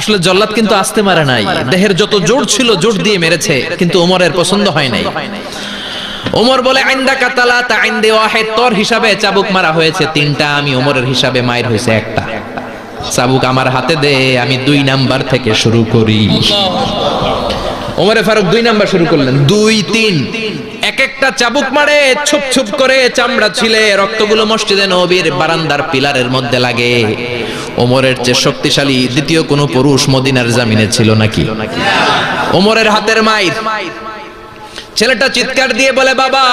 আসলে জল্লাদ কিন্তু আসতে মারে নাই। দেহের যত জোর ছিল জোর দিয়ে মেরেছে, কিন্তু ওমরের পছন্দ হয় নাই। ওমর বলে আইন্দা কাতালা তা আইন্দে ওয়াহেদ, তোর হিসাবে চাবুক মারা হয়েছে তিনটা, আমি ওমরের হিসাবে মায়ের হয়েছে একটা। চাবুক আমার হাতে দে, আমি দুই নাম্বার থেকে শুরু করি। ওমরে ফারুক দুই নাম্বার শুরু করলেন। দুই, তিন। এক একটা চাবুক মারে ছুপ ছুপ করে চামড়া ছিলে, রক্তগুলো মসজিদে নবীর বারান্দার পিলারের মধ্যে লাগে। ওমরের যে শক্তিশালী দ্বিতীয় কোনো পুরুষ মদিনার জামিনে ছিল নাকি? ওমরের হাতের মাইর। ছেলেটা চিৎকার দিয়ে বলে বাবা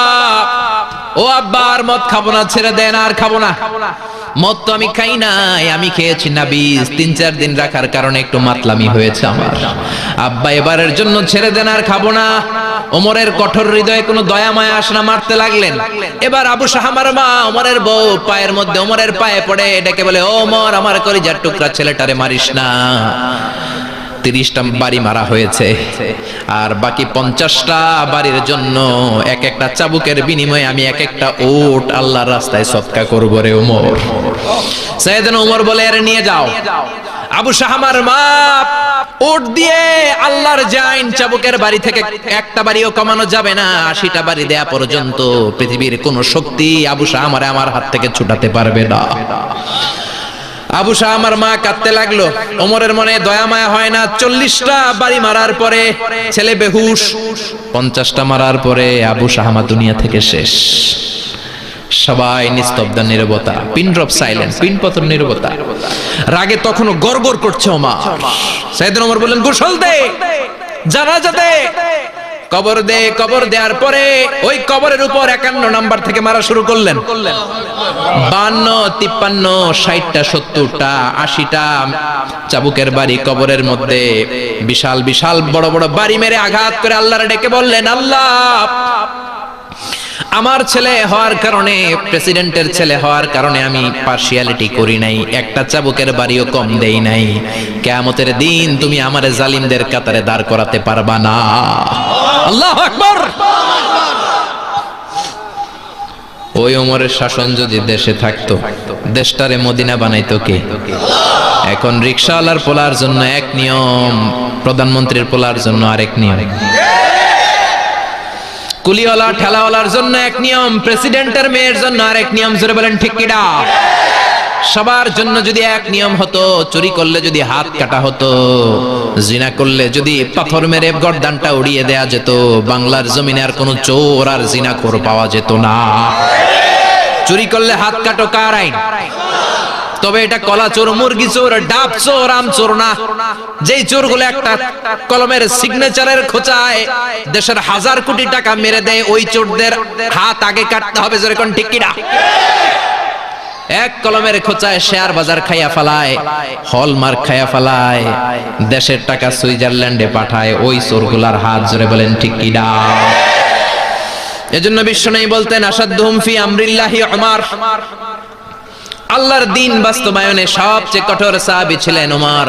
ও আব্বা, আর মদ খাব না, ছেড়ে দেন, আর খাব না। মদ তো আমি খাই নাই, আমি খেয়েছি না বীজ। তিন, চার দিন রাখার কারণে একটু মাতলামি হয়েছে আমার। আব্বা, এবারের জন্য ছেড়ে দেন, আর খাব না। ওমরের কঠোর হৃদয়ে কোনো দয়া, মায়া আসে না মারতে লাগলেন। এবার আবু সাহামার মা, ওমরের বউ, পায়ের মধ্যে ওমরের পায়ে পড়ে, ডেকে বলে ওমর, আমার কলিজার টুকরা ছেলেটারে মারিস না। তিরিশটা বাড়ি মারা হয়েছে। আর বাকি পঞ্চাশটা বাড়ির জন্য এক একটা চাবুকের বিনিময়ে আমি এক একটা ওট আল্লাহর রাস্তায় সৎকা করব রে ওমর। সাইয়েদন ওমর বলে, আরে নিয়ে যাও। আবু শাহামার মা ওট দিয়ে আল্লাহর জাইন চাবুকের বাড়ি থেকে একটা বাড়িও কমানো যাবে না, আশিটা বাড়ি দেয়া পর্যন্ত পৃথিবীর কোন শক্তি আবু শাহামারে আমার হাত থেকে ছুটাতে পারবে না। আবু শাহ আমার মা কাঁদতে লাগল। ওমরের মনে দয়া মায়া হয় না। চল্লিশটা বাড়ি মারার পরে ছেলে বেহুশ। পঞ্চাশটা মারার পরে আবু শাহামা দুনিয়া থেকে শেষ। সবাই নিস্তব্ধ, নিরবতা। পিন ড্রপ সাইলেন্স পিন পতন, নিরবতা। রাগে তখনও গড়গড় করছে ওমা সাইদিন ওমর বললেন, গোসল দে, জানাজা দে। কবর দে, কবর দেওয়ার পরে ওই কবরের উপর একান্ন নাম্বার থেকে মারা শুরু করলেন। বান্ন, তিপ্পান্ন, ষাটটা, সত্তরটা, আশিটা চাবুকের বাড়ি কবরের মধ্যে বিশাল বিশাল বড় বড় বাড়ি মেরে আঘাত করে আল্লাহরে ডেকে বললেন, আল্লাহ, আমার ছেলে হওয়ার কারণে, প্রেসিডেন্টের ছেলে হওয়ার কারণে আমি পার্সিয়ালিটি করি নাই, একটা চাবুকের বাড়িও কম দেই নাই। কেয়ামতের দিন তুমি আমার জালিমদের কাতারে দাঁড় করাতে পারবা না। আল্লাহ আকবর। ওই ওমরের শাসন যদি দেশে থাকতো, দেশটারে মদিনা বানাইতো কে? এখন রিক্সাওয়ালার পোলার জন্য এক নিয়ম, প্রধানমন্ত্রীর পোলার জন্য আরেক নিয়ম। কুলিওয়ালা, ঠেলাওয়ালার জন্য এক নিয়ম, প্রেসিডেন্টের মেয়ের জন্য আরেক নিয়ম, জোরে বলেন ঠিক কিনা? সবার জন্য যদি এক নিয়ম হতো, চুরি করলে যদি হাত কাটা হতো, জিনা করলে যদি পাথর মেরে গর্দানটা উড়িয়ে দেয়া যেত, বাংলার জমিনে আর কোনো চোর আর জিনা খোর পাওয়া যেত না। চুরি করলে হাত কাটো কার আইন? তবে এটা কলা চোর, মুরগি চোর, ডাব চোর, আম চোর না। যেই চোরগুলো একটা কলমের সিগনেচারের খোঁচায়, দেশের হাজার কোটি টাকা মেরে দেয়, ওই চোরদের হাত আগে কাটতে হবে, যেরকম ঠিক কিনা? এক কলমের খোঁচায় শেয়ার বাজার খাইয়া ফালায়, হলমার্ক খাইয়া ফালায়, দেশের টাকা সুইজারল্যান্ডে পাঠায়, ওই চোরগুলার হাত জোরে বলেন, ঠিক কি না? এজন্য বিশ্ব নেই বলতেন আসাদ ফি আমরিল্লাহি উমার। আল্লাহর দিন বাস্তবায়নে সবচেয়ে কঠোর সাহাবি ছিলেন ওমর।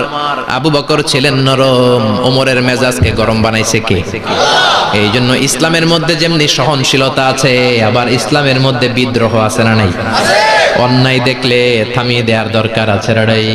আবু বকর ছিলেন নরম। ওমরের মেজাজকে গরম বানাইছে কে? এই জন্য ইসলামের মধ্যে যেমনি সহনশীলতা আছে, আবার ইসলামের মধ্যে বিদ্রোহ আছে না নাই? অন্যায় দেখলে থামিয়ে দেওয়ার দরকার আছে রাড়াই